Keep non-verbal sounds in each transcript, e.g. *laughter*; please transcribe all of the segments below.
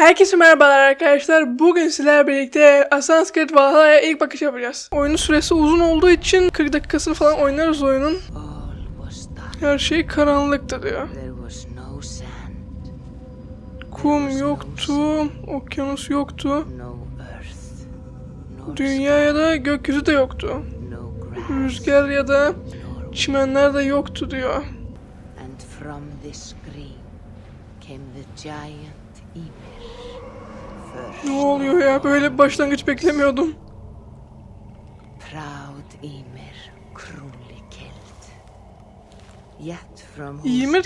Herkese merhabalar arkadaşlar. Bugün sizlerle birlikte Assassin's Creed Valhalla'ya ilk bakış yapacağız. Oyunun süresi uzun olduğu için 40 dakikasını falan oynarız oyunun. Her şey karanlıktı diyor. Kum yoktu, okyanus yoktu. Dünya ya da gökyüzü de yoktu. Rüzgar ya da çimenler de yoktu diyor. and from this screen came the giant Ne oluyor ya? Böyle bir başlangıç beklemiyordum. proud Ymir. Yet from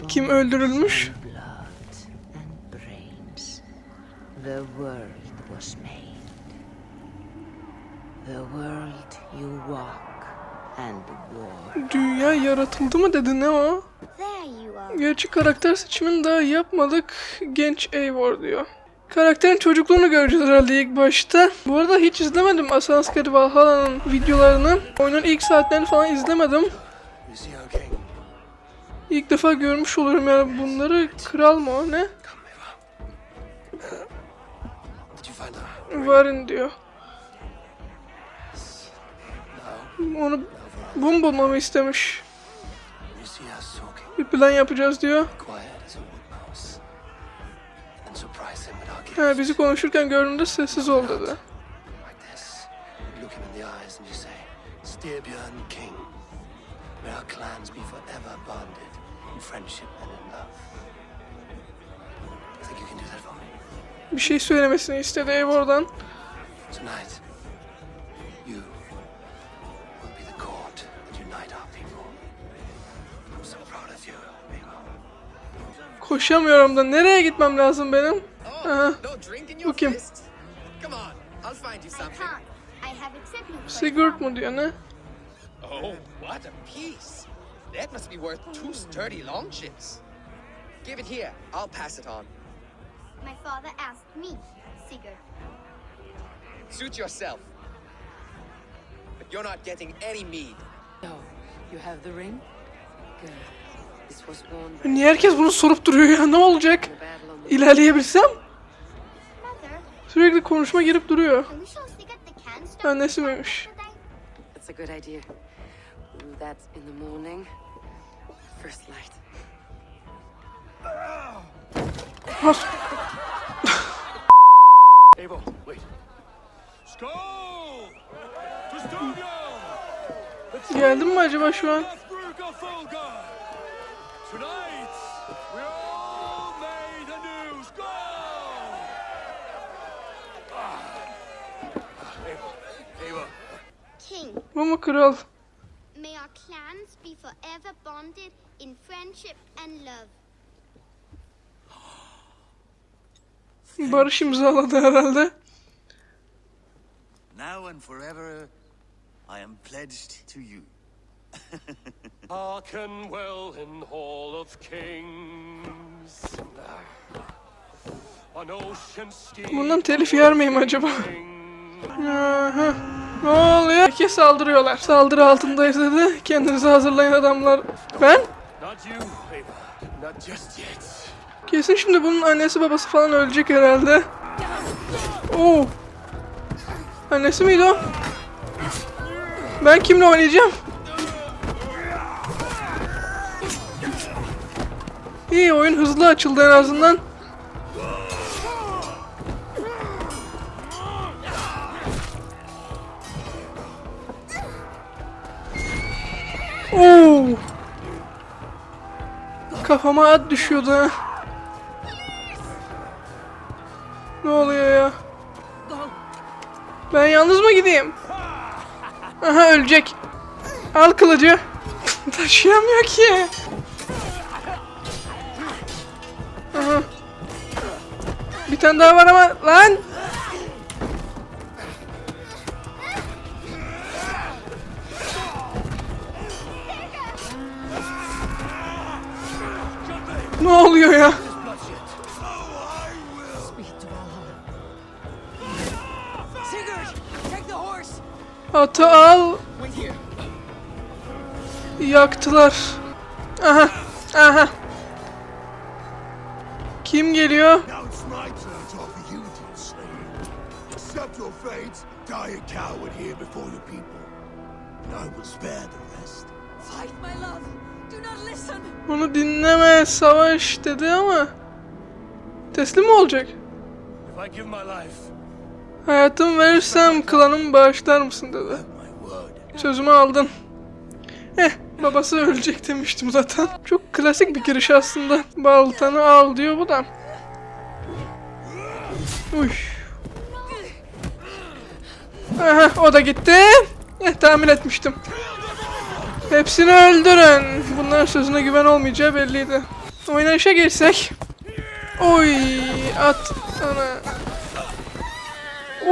kim öldürülmüş? the world was made. The world you walk and war. Dünya yaratıldı mı dedi ne o? Gerçi karakter seçimini daha yapmadık. Genç Eivor diyor. Karakterin çocukluğunu göreceğiz herhalde ilk başta. Bu arada hiç izlemedim Assassin's Creed Valhalla'nın videolarını. Oyunun ilk saatlerini falan izlemedim. İlk defa görmüş olurum yani bunları. Kral mı o ne? Varin diyor. Onu bum bulmamı istemiş. Bir plan yapacağız diyor. He, bizi konuşurken gördüğünde sessiz ol dedi. Bir şey söylemesini istedi Eivor'dan. Tonight, you will be the cord that unite our people. I'm so proud of you, Eva. Koşamıyorum da nereye gitmem lazım benim? Aha. Bu kim? Sigurd mu diyor ne? Oh, what a piece! That must be worth two sturdy longships. Give it here, I'll pass it on. My father asked me, Sigurd. Suit yourself. But you're not getting any mead. No, you have the ring? Good. This was worn by Niye herkes bunu sorup duruyor ya? Ne olacak? İlerleyebilsem? Sürekli konuşma girip duruyor. can we show Sigurd the can stone Annesi miymiş? today? That's a good idea. We'll do that in the morning. First light. Ava, wait. Geldim mi acaba şu an? Ava. King, Bu mu kral? may our clans be forever bonded in friendship and love. *gasps* Barış imzaladı herhalde. Now and forever, I am pledged to you. *laughs* Arkenwell in Hall of Kings. On ocean steep Bundan telif yer miyim acaba? Aha. Ne oluyor? Herkes saldırıyorlar. Saldırı altındayız dedi. Kendinizi hazırlayın adamlar. Ben? Kesin şimdi bunun annesi babası falan ölecek herhalde. Oo. Annesi miydi o? Ben kimle oynayacağım? İyi oyun hızlı açıldı en azından. Kafama at düşüyordu. Ne oluyor ya? Ben yalnız mı gideyim? Aha ölecek. Al kılıcı. Taşıyamıyor ki. Aha. Bir tane daha var ama lan. Ne oluyor ya? Atı al. Yaktılar. Aha. Aha. Kim geliyor? Die a coward here before your people. And I will spare the rest. Fight, my love. Do not listen. Onu dinleme savaş dedi ama teslim mi olacak? If I give my life, Hayatımı verirsem klanımı bağışlar mısın dedi. Sözümü aldın. Eh babası ölecek demiştim zaten. Çok klasik bir giriş aslında. Baltanı al diyor bu da. Uy. Aha o da gitti. Eh tahmin etmiştim. Hepsini öldürün. Bunların sözüne güven olmayacağı belliydi. Oynayışa geçsek. Oy at ana.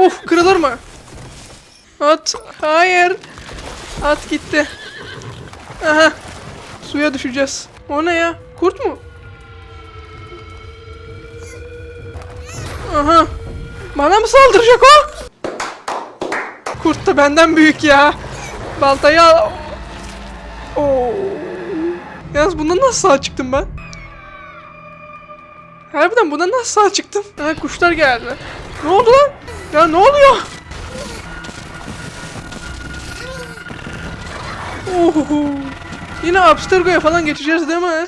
Uf kırılır mı? At. Hayır. At gitti. Aha. Suya düşeceğiz. O ne ya? Kurt mu? Aha. Bana mı saldıracak o? Kurt da benden büyük ya. Baltayı al. Oo. Yalnız bundan nasıl sağ çıktım ben? Harbiden bundan nasıl sağ çıktım? Ha kuşlar geldi. Ne oldu lan? Ya ne oluyor? Oho. Yine Abstergo'ya falan geçeceğiz değil mi?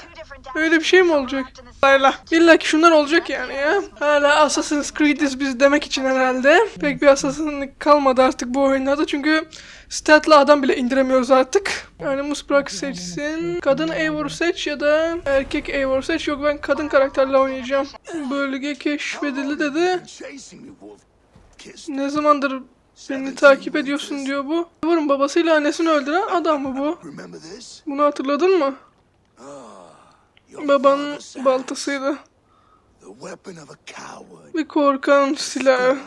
Öyle bir şey mi olacak? Hala. İlla ki şunlar olacak yani ya. Hala Assassin's Creed'iz biz demek için herhalde. Pek bir Assassin'lik kalmadı artık bu oyunlarda çünkü stat'la adam bile indiremiyoruz artık. Yani Musbrak seçsin. Kadın Eivor seç ya da erkek Eivor seç. Yok ben kadın karakterle oynayacağım. Bölge keşfedildi dedi. Ne zamandır beni takip ediyorsun diyor bu. Evor'un babasıyla annesini öldüren adam mı bu? Bunu hatırladın mı? Hand. baltasıydı. Bir korkan silahı.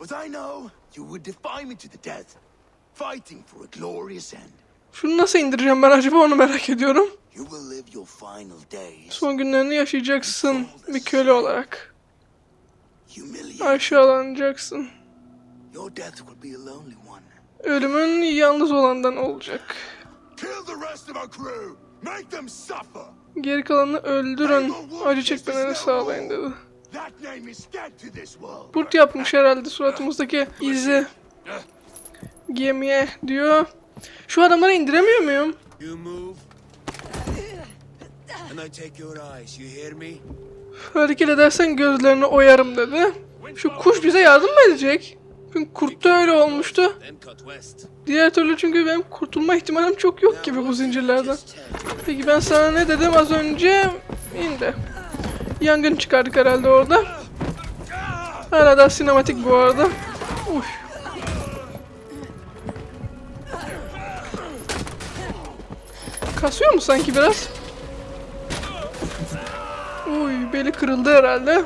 But I know you would defy me to the death, fighting for a glorious end. Şunu nasıl indireceğim ben acaba onu merak ediyorum. You will live your final days Son günlerini yaşayacaksın bir köle olarak. Aşağılanacaksın. Your death will be a lonely one. Ölümün yalnız olandan olacak. Kill the rest of our crew. Make them suffer. Geri kalanını öldürün. Acı çekmelerini sağlayın dedi. That name is scared to this world. Kurt yapmış herhalde suratımızdaki izi. Gemiye diyor. Şu adamları indiremiyor muyum? You move, and I take your eyes. You hear me? Hareket edersen gözlerini oyarım dedi. Şu kuş bize yardım mı edecek? Çünkü kurtta öyle olmuştu. Diğer türlü çünkü benim kurtulma ihtimalim çok yok gibi bu zincirlerden. Peki ben sana ne dedim az önce? İndi. Yangın çıkardık herhalde orada. Hala daha sinematik bu arada. Uy. Kasıyor mu sanki biraz? Uy beli kırıldı herhalde.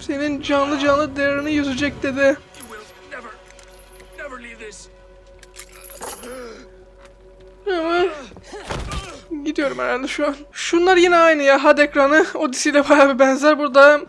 Senin canlı canlı derini yüzecek dedi. Ama gidiyorum herhalde şu an. Şunlar yine aynı ya. HUD ekranı. Odyssey ile bayağı bir benzer. Burada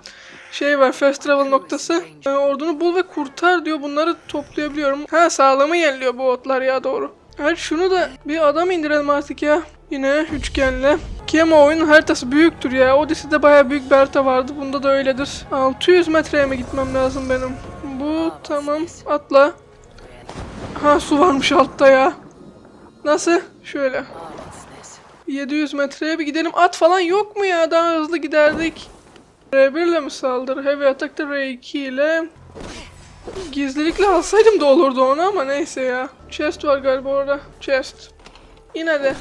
şey var. Fast travel noktası. Ee, ordunu bul ve kurtar diyor. Bunları toplayabiliyorum. Ha sağlamı yeniliyor bu otlar ya doğru. Evet şunu da bir adam indirelim artık ya. Yine üçgenle. Ki ama oyunun haritası büyüktür ya. Odyssey'de bayağı büyük bir harita vardı. Bunda da öyledir. 600 metreye mi gitmem lazım benim? Bu tamam. Atla. Ha su varmış altta ya. Nasıl? Şöyle. 700 metreye bir gidelim. At falan yok mu ya? Daha hızlı giderdik. R1 ile mi saldır? Heavy Attack'ta R2 ile. Gizlilikle alsaydım da olurdu onu ama neyse ya. Chest var galiba orada. Chest. Yine de.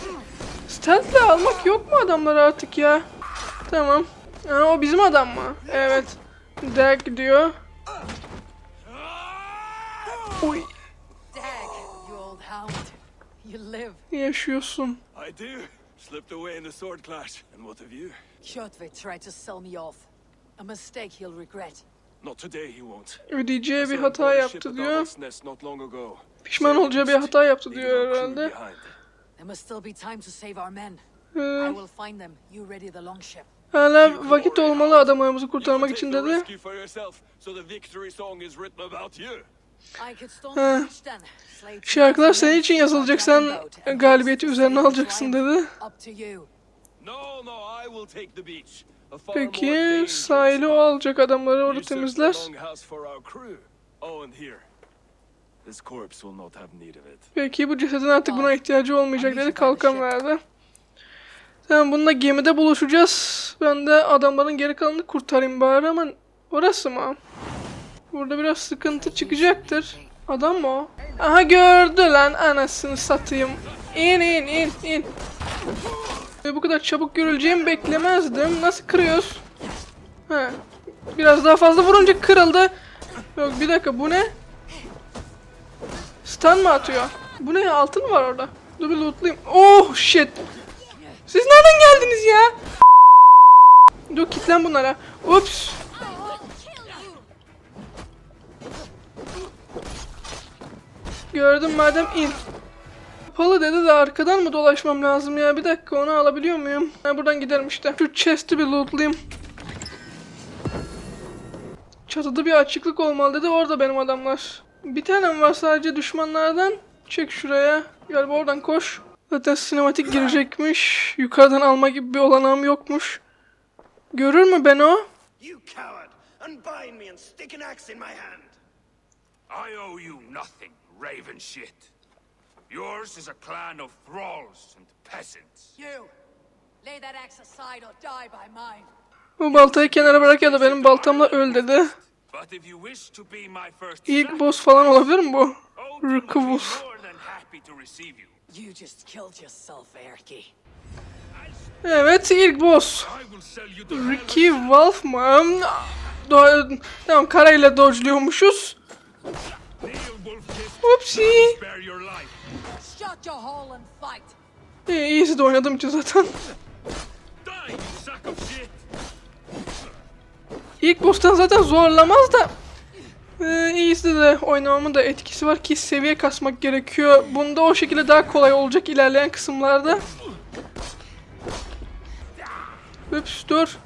Stealth'le almak yok mu adamlar artık ya? Tamam. Aa, o bizim adam mı? Evet. Dag diyor. Oy. Dag, you old hound. You live. Yaşıyorsun. I do. Slipped away in the sword clash. And what of you? Kjotve tried to sell me off. A mistake he'll regret. Not today, he won't. Ödeyeceği bir hata yaptı diyor. Long. Pişman olacağı bir hata yaptı diyor herhalde. There must still be time to save our men. Ee, I will find them. You ready the longship. hala vakit olmalı adamlarımızı kurtarmak için dedi. Two Şarkılar senin için yazılacak. Sen galibiyeti üzerine alacaksın dedi. Peki sahili o alacak adamları orada temizler. Oh. Peki bu cesedin artık buna ihtiyacı olmayacak dedi kalkan verdi. Tamam bununla gemide buluşacağız. Ben de adamların geri kalanını kurtarayım bari ama orası mı? Burada biraz sıkıntı çıkacaktır. Adam mı o? Aha gördü lan anasını satayım. İn in in in. Bu kadar çabuk görüleceğimi beklemezdim. Nasıl kırıyoruz? Ha. Biraz daha fazla vurunca kırıldı. Yok bir dakika bu ne? Stun mı atıyor? Bu ne? Altın mı var orada? Dur bir lootlayayım. Oh shit. Siz nereden geldiniz ya? Dur kilitlen bunlara. Ups. Gördüm madem in. Kapalı dedi de arkadan mı dolaşmam lazım ya? Bir dakika onu alabiliyor muyum? Ha buradan giderim işte. Şu chest'i bir lootlayayım. Çatıda bir açıklık olmalı dedi. Orada benim adamlar. Bir tanem var sadece düşmanlardan. Çek şuraya. Galiba oradan koş. Zaten sinematik girecekmiş. Yukarıdan alma gibi bir olanağım yokmuş. Görür mü ben o? I owe you nothing, raven shit. Yours is a clan of thralls and peasants. You! Lay that axe aside or die by mine. Bu baltayı kenara bırak ya da benim baltamla öl dedi. But if you wish to be my first İlk boss falan olabilir mi bu? Erky. Evet ilk boss. Ricky Wolf mı? Do tamam karayla dodge'luyormuşuz. Fight! İyi, iyisi de oynadım için zaten. İlk boss'tan zaten zorlamaz da ee, iyisi de oynamamın da etkisi var ki seviye kasmak gerekiyor. Bunda o şekilde daha kolay olacak ilerleyen kısımlarda. Ups dur.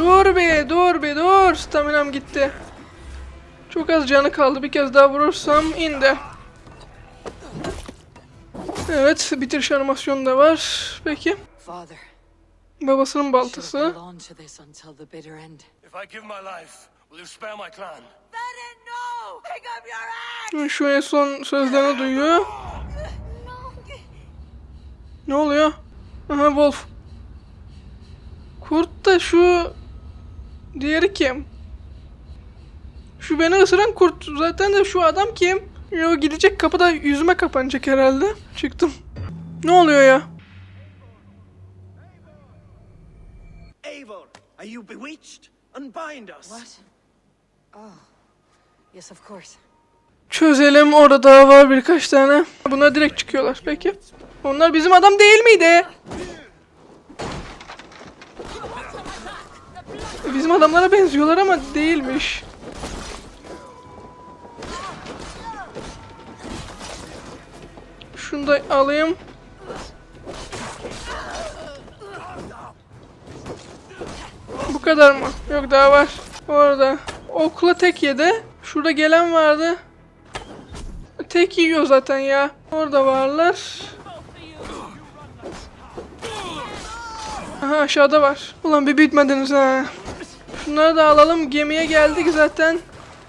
Dur be dur be dur. Staminam gitti. Çok az canı kaldı. Bir kez daha vurursam indi. Evet, bitiriş animasyonu da var. Peki, babasının baltası. Şu en son sözlerini duyuyor. Ne oluyor? Aha Wolf. Kurt da şu... Diğeri kim? Şu beni ısıran kurt. Zaten de şu adam kim? Yo gidecek kapıda yüzüme kapanacak herhalde. Çıktım. Ne oluyor ya? Eivor, are you bewitched? Unbind us! What? Oh. Yes, of course. Çözelim orada daha var birkaç tane. Bunlar direkt çıkıyorlar peki. Onlar bizim adam değil miydi? Bizim adamlara benziyorlar ama değilmiş. Şunu da alayım. Bu kadar mı? Yok daha var. Orada. Okla tek yedi. Şurada gelen vardı. Tek yiyor zaten ya. Orada varlar. Aha aşağıda var. Ulan bir bitmediniz ha. Şunları da alalım. Gemiye geldik zaten.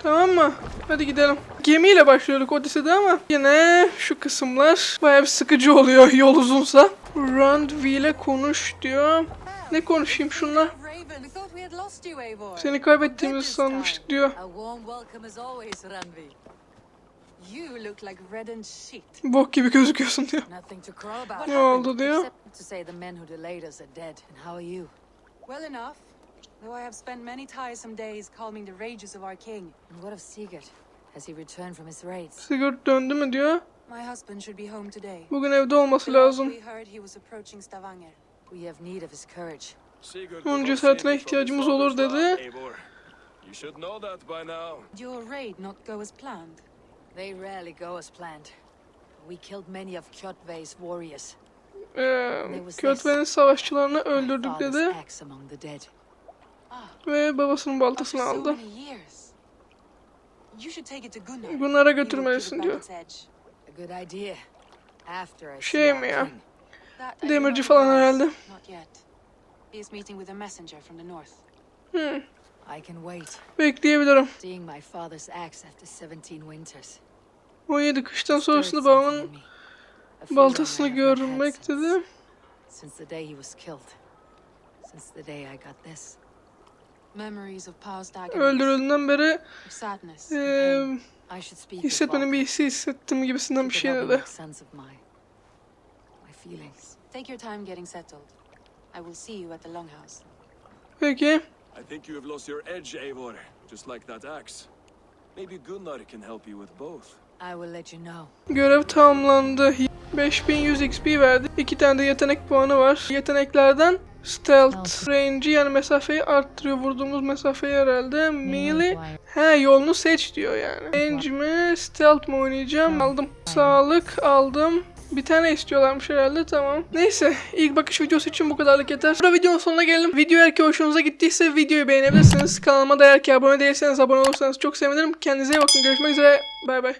Tamam mı? Hadi gidelim. Gemiyle başlıyorduk Odyssey'de ama yine şu kısımlar bayağı bir sıkıcı oluyor *laughs* yol uzunsa. Randvi ile konuş diyor. Ne konuşayım şunla? Seni kaybettiğimizi sanmıştık diyor. Bok gibi gözüküyorsun diyor. Ne oldu diyor. Though I have spent many tiresome days calming the rages of our king. And what of Sigurd? Has he returned from his raids? Sigurd döndü mü diyor. My husband should be home today. Bugün evde olması lazım. We heard he was approaching Stavanger. We have need of his courage. Sigurd Onun cesaretine ihtiyacımız his olur dedi. You should know that by now. Did your raid not go as planned? They rarely go as planned. We killed many of Kjotve's warriors. Ee, Kötübe'nin savaşçılarını öldürdük dedi axe among the dead. Ve babasının baltasını aldı. keep götürmelisin diyor. Şey mi ya? Demirci falan herhalde. Hmm, bekleyebilirim. Seeing my father's axe after 17 winters. 17 kıştan sonrasında babamın baltasını görmek dedi. Since the day he was killed. Since the day I got this. Öldürüldüğünden beri speak hissetmenin bir hissi hissettim gibisinden bir şey dedi. sense of my my feelings. Take your time getting settled. I will see you at the longhouse. Peki. I think you have lost your edge, Eivor, just like that axe. Maybe Gunnar can help you with both. I will let you know. Görev tamamlandı. 5100 XP verdi. İki tane de yetenek puanı var. Yeteneklerden Stealth range'i yani mesafeyi arttırıyor. Vurduğumuz mesafeyi herhalde. Melee. He yolunu seç diyor yani. Range mi? Stealth mi oynayacağım? Aldım. Sağlık aldım. Bir tane istiyorlarmış herhalde tamam. Neyse ilk bakış videosu için bu kadarlık yeter. Burada videonun sonuna gelelim. Video eğer ki hoşunuza gittiyse videoyu beğenebilirsiniz. Kanalıma da eğer ki abone değilseniz abone olursanız çok sevinirim. Kendinize iyi bakın. Görüşmek üzere. Bay bay.